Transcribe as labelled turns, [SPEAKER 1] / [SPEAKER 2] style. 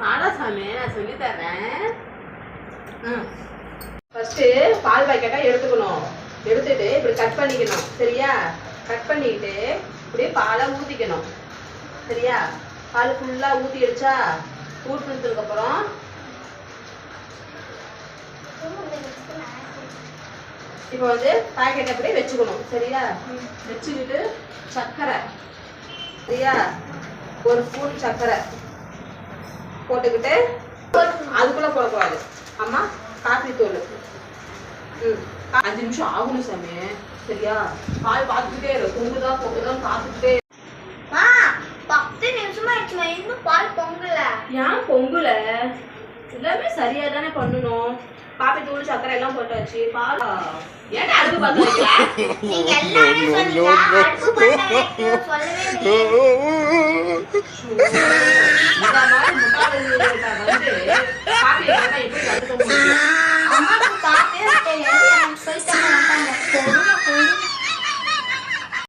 [SPEAKER 1] வாடா சாமி நான் சொல்லி தரேன் ம். ஃபர்ஸ்ட் பால் பாக்கெட்டா எடுத்துக்கணும். எடுத்துட்டு இப்படி கட் பண்ணிக்கணும். சரியா? கட் பண்ணிட்டு இப்படியே பாலை ஊத்திக்கணும். சரியா? பால் ஃபுல்லா ஊத்தி அடிச்சா ஊற்றினதுக்கு அப்புறம் இப்போ வந்து பாக்கெட் அப்படியே வச்சுக்கணும். சரியா? வச்சுக்கிட்டு சர்க்கரை. சரியா? ஒரு ஸ்பூன் சர்க்கரை. போட்டுக்கிட்டு அதுக்குள்ள போடக்கூடாது. அம்மா காப்பி தூள். ம். அஞ்சு நிமிஷம் ஆகணும் சாமி. சரியா? பால் பார்த்துக்கிட்டே இரு. பொங்குதா பொங்குதான்னு பார்த்துக்கிட்டே
[SPEAKER 2] பத்து நிமிஷமா ஆயிடுச்சுமா இன்னும் பால் பொங்கல.
[SPEAKER 1] ஏன் பொங்கல? எல்லாமே சரியா தானே பண்ணணும். காப்பி தூள் சர்க்கரை எல்லாம் போட்டாச்சு. பால் ஏன்டா அடுப்பு பார்த்து
[SPEAKER 2] நீங்க எல்லாமே சொல்லவே
[SPEAKER 1] 不喜